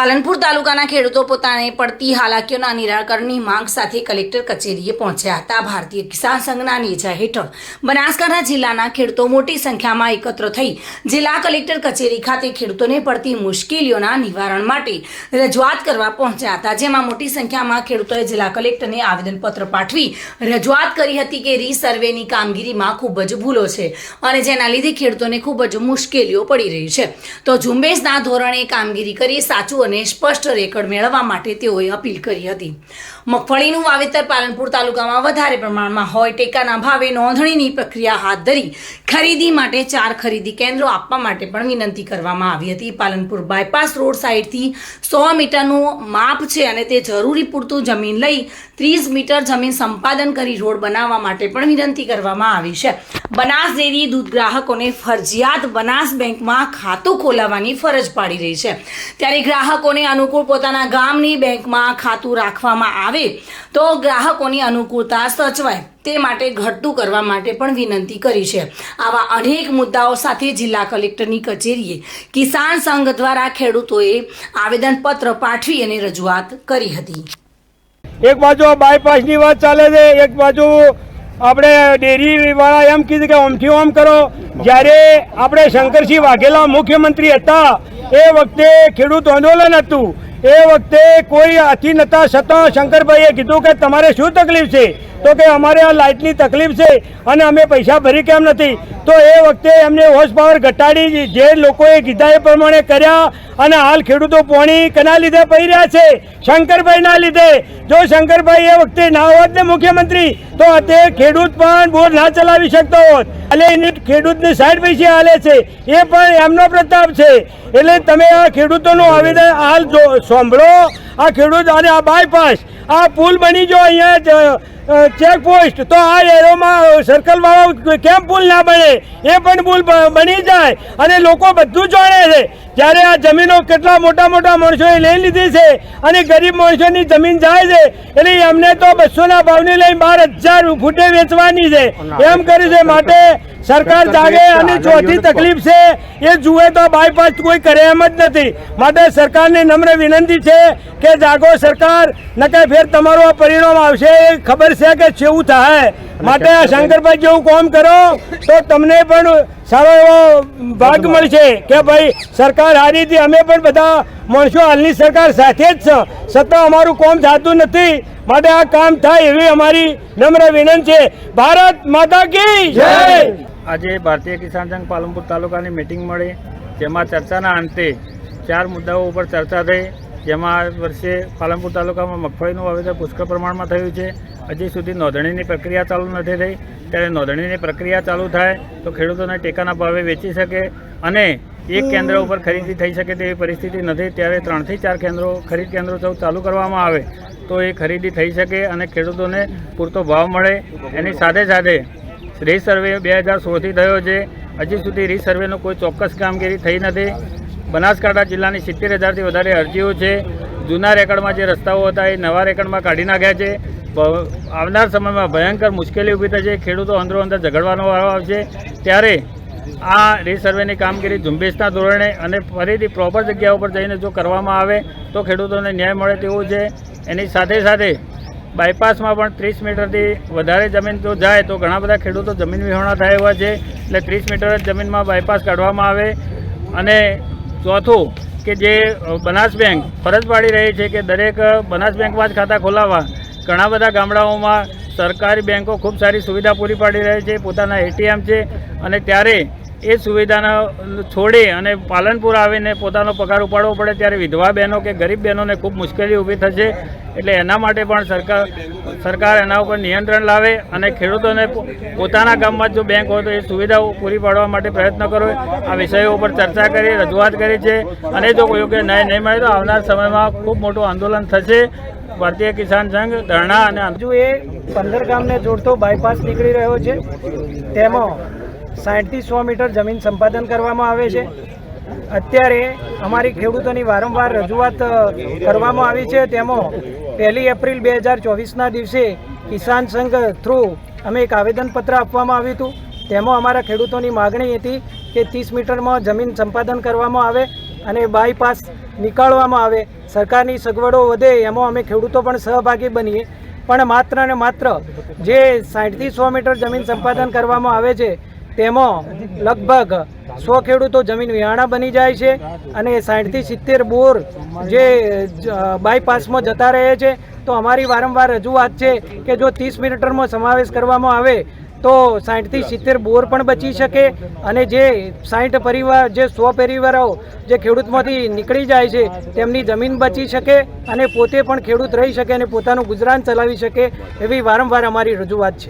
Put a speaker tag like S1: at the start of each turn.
S1: પાલનપુર તાલુકાના ખેડૂતો પોતાને પડતી હાલાકીઓના નિરાકરણની માંગ સાથે કલેક્ટર કચેરીએ પહોંચ્યા હતા. ભારતીય કિસાન સંઘના નેજા હેઠળ બનાસકાંઠા જિલ્લાના ખેડૂતો મોટી સંખ્યામાં એકત્ર થઈ જિલ્લા કલેક્ટર કચેરી ખાતે ખેડૂતોને પડતી મુશ્કેલીઓના નિવારણ માટે રજૂઆત કરવા પહોંચ્યા હતા. જેમાં મોટી સંખ્યામાં ખેડૂતોએ જિલ્લા કલેક્ટરને આવેદનપત્ર પાઠવી રજૂઆત કરી હતી કે રીસર્વેની કામગીરીમાં ખૂબ જ ભૂલો છે અને જેના લીધે ખેડૂતોને ખૂબ જ મુશ્કેલીઓ પડી રહી છે. તો ઝુંબેશના ધોરણે કામગીરી કરી સાચું અને સ્પષ્ટ રેકર્ડ મેળવવા માટે તેઓએ અપીલ કરી હતી. મગફળીનું વાવેતર પાલનપુર તાલુકામાં વધારે પ્રમાણમાં હોય ટેકાના ભાવે નોંધણીની પ્રક્રિયા હાથ ધરી ખરીદી માટે ચાર ખરીદી કેન્દ્રો આપવા માટે પણ વિનંતી કરવામાં આવી હતી. પાલનપુર બાયપાસ રોડ સાઈડથી સો મીટરનું માપ છે અને તે જરૂરી પૂરતું જમીન લઈ ત્રીસ મીટર જમીન સંપાદન કરી રોડ બનાવવા માટે પણ વિનંતી કરવામાં આવી છે. બનાસ ડેરી દૂધ ગ્રાહકોને ફરજિયાત બનાસ બેંકમાં ખાતું ખોલાવવાની ફરજ પાડી રહી છે. ત્યારે ગ્રાહકોને અનુકૂળ પોતાના ગામની બેંકમાં ખાતું રાખવામાં આવે તો ગ્રાહકોની અનુકૂળતા સચવાય. તે માટે ઘટતું કરવા માટે પણ વિનંતી કરી છે. આવા અનેક મુદ્દાઓ સાથે જિલ્લા કલેક્ટરની કચેરીએ કિસાન સંઘ દ્વારા ખેડૂતોએ આવેદનપત્ર પાઠવી અને રજૂઆત કરી હતી.
S2: એક બાજુ બાયપાસની વાત ચાલે છે, એક બાજુ આપણે ડેરીવાળા એમ કીધું કે ઓમથી ઓમ કરો. જ્યારે આપણે શંકરસિંહ વાઘેલા મુખ્યમંત્રી હતા, એ વખતે ખેડૂત આંદોલન હતું. એ વખતે કોઈ હાથી નતા, છતાં શંકરભાઈએ કીધું કે તમારે શું તકલીફ છે? તો કે અમારે આ લાઇટની તકલીફ છે અને અમે પૈસા ભરી કેમ નથી? તો એ વખતે એમને હોર્સ પાવર ઘટાડી જે લોકોએ કીધા એ પ્રમાણે કર્યા અને હાલ ખેડૂતો પોણી કના લીધે પહી રહ્યા છે? શંકરભાઈના લીધે. જો શંકરભાઈ એ વખતે ના હોત ને મુખ્યમંત્રી, તો તે ખેડૂત પણ બોર ના ચલાવી શકતો હોત. એટલે એને ખેડૂતને સાઈડ પૈસે હાલે છે. એ પણ એમનો પ્રતાપ છે. એટલે તમે આ ખેડૂતોનું આવેદન હાલ સાંભળો આ ખેડૂત અને આ બાયપાસ આ પુલ બની જો અહીંયા ચેક પોસ્ટ તો આ એરોમાં સર્કલવાળો કેમ પુલ ના બને? એ પણ પુલ બની જાય. અને લોકો બધું જાણે છે જ્યારે આ જમીનો કેટલા મોટા મોટા માણસોએ લઈ લીધી છે અને ગરીબ માણસોની જમીન જાય છે એટલે એમને તો બસોના ભાવની લઈને બાર હજાર ફૂટે વેચવાની છે. એમ કર્યું છે માટે સરકાર જાગે અને ચોથી તકલીફ છે એ જુએ તો બાયપાસ કોઈ કરે એમ જ નથી. માટે સરકારને નમ્ર વિનંતી છે કે જાગો સરકાર નકે ફેર તમારું આ પરિણામ આવશે એ ખબર છે કે છેવું થાય. માટે આ શંકરભાઈ જેવું કામ કરો તો તમને પણ સારો એવો ભાગ મળશે કે ભાઈ સરકાર હારી હતી અમે પણ બધા માણસો હાલની સરકાર સાથે જ છે. છતાં અમારું કામ થતું નથી. માટે આ કામ થાય એવી અમારી નમ્ર વિનંતી છે. ભારત માતા કી જય!
S3: આજે ભારતીય કિસાન સંઘ પાલનપુર તાલુકાની મિટિંગ મળી, જેમાં ચર્ચાના અંતે ચાર મુદ્દાઓ ઉપર ચર્ચા થઈ, જેમાં આ વર્ષે પાલનપુર તાલુકામાં મગફળીનું વાવેતર પુષ્કળ પ્રમાણમાં થયું છે. હજી સુધી નોંધણીની પ્રક્રિયા ચાલુ નથી થઈ. ત્યારે નોંધણીની પ્રક્રિયા ચાલુ થાય તો ખેડૂતોને ટેકાના ભાવે વેચી શકે અને એક કેન્દ્ર ઉપર ખરીદી થઈ શકે તેવી પરિસ્થિતિ નથી. ત્યારે ત્રણથી ચાર કેન્દ્રો, ખરીદ કેન્દ્રો સૌ ચાલુ કરવામાં આવે તો એ ખરીદી થઈ શકે અને ખેડૂતોને પૂરતો ભાવ મળે. એની સાથે સાથે રીસર્વે બે હજાર સોળથી થયો છે. હજી સુધી રીસર્વેનો કોઈ ચોક્કસ કામગીરી થઈ નથી. બનાસકાંઠા જિલ્લાની સિત્તેર હજારથી વધારે અરજીઓ છે. જૂના રેકર્ડમાં જે રસ્તાઓ હતા એ નવા રેકર્ડમાં કાઢી નાખ્યા છે. આવનાર સમયમાં ભયંકર મુશ્કેલી ઊભી થશે. ખેડૂતો અંદરો અંદર ઝઘડવાનો વારો આવશે. ત્યારે આ રીસર્વેની કામગીરી ઝુંબેશના ધોરણે અને ફરીથી પ્રોપર જગ્યા ઉપર જઈને જો કરવામાં આવે તો ખેડૂતોને ન્યાય મળે તેવું છે. એની સાથે સાથે બાયપાસમાં પણ ત્રીસ મીટરથી વધારે જમીન જો જાય તો ઘણા બધા ખેડૂતો જમીન વિહોણા થાય એવા છે. એટલે ત્રીસ મીટર જ જમીનમાં બાયપાસ કાઢવામાં આવે. અને ચોથું કે જે બનાસ બેંક ફરજ પાડી રહી છે કે દરેક બનાસ બેંકમાં જ ખાતા ખોલાવવા ઘણા બધા ગામડાઓમાં સરકારી બેંકો ખૂબ સારી સુવિધા પૂરી પાડી રહી છે. પોતાના એટીએમ છે. અને ત્યારે એ સુવિધાના છોડી અને પાલનપુર આવીને પોતાનો પગાર ઉપાડવો પડે ત્યારે વિધવા બહેનો કે ગરીબ બહેનોને ખૂબ મુશ્કેલી ઊભી થશે. એટલે એના માટે પણ સરકાર સરકાર એના ઉપર નિયંત્રણ લાવે અને ખેડૂતોને પોતાના ગામમાં જો બેંક હોય તો એ સુવિધાઓ પૂરી પાડવા માટે પ્રયત્ન કરો. આ વિષયો ઉપર ચર્ચા કરી, રજૂઆત કરી છે અને જો કોઈ યોગ્ય ન્યાય નહીં મળે તો આવનાર સમયમાં ખૂબ મોટું આંદોલન થશે. ભારતીય કિસાન સંઘ ધરણા અને
S4: હજુ એ પંદર ગામને જોડતો બાયપાસ નીકળી રહ્યો છે. તેમાં સાઠથી સો મીટર જમીન સંપાદન કરવામાં આવે છે. અત્યારે અમારી ખેડૂતોની વારંવાર રજૂઆત કરવામાં આવી છે. તેમાં પહેલી એપ્રિલ બે હજાર ચોવીસના દિવસે કિસાન સંઘ થ્રુ અમે એક આવેદનપત્ર આપવામાં આવ્યું હતું. તેમાં અમારા ખેડૂતોની માગણી હતી કે ત્રીસ મીટરમાં જમીન સંપાદન કરવામાં આવે અને બાયપાસ નીકાળવામાં આવે. સરકારની સગવડો વધે એમાં અમે ખેડૂતો પણ સહભાગી બનીએ. પણ માત્ર ને માત્ર જે સાઠથી સો મીટર જમીન સંપાદન કરવામાં આવે છે તેમાં લગભગ સો ખેડૂતો જમીન વિહાણા બની જાય છે અને સાઠથી સિત્તેર બોર જે બાયપાસમાં જતા રહે છે. તો અમારી વારંવાર રજૂઆત છે કે જો ત્રીસ મીટરમાં સમાવેશ કરવામાં આવે, તો સાઠથી સિત્તેર બોર પણ બચી શકે અને જે સાઠ પરિવાર, જે સો પરિવારો જે ખેડૂતમાંથી નીકળી જાય છે, તેમની જમીન બચી શકે અને પોતે પણ ખેડૂત રહી શકે અને પોતાનું ગુજરાન ચલાવી શકે એવી વારંવાર અમારી રજૂઆત છે.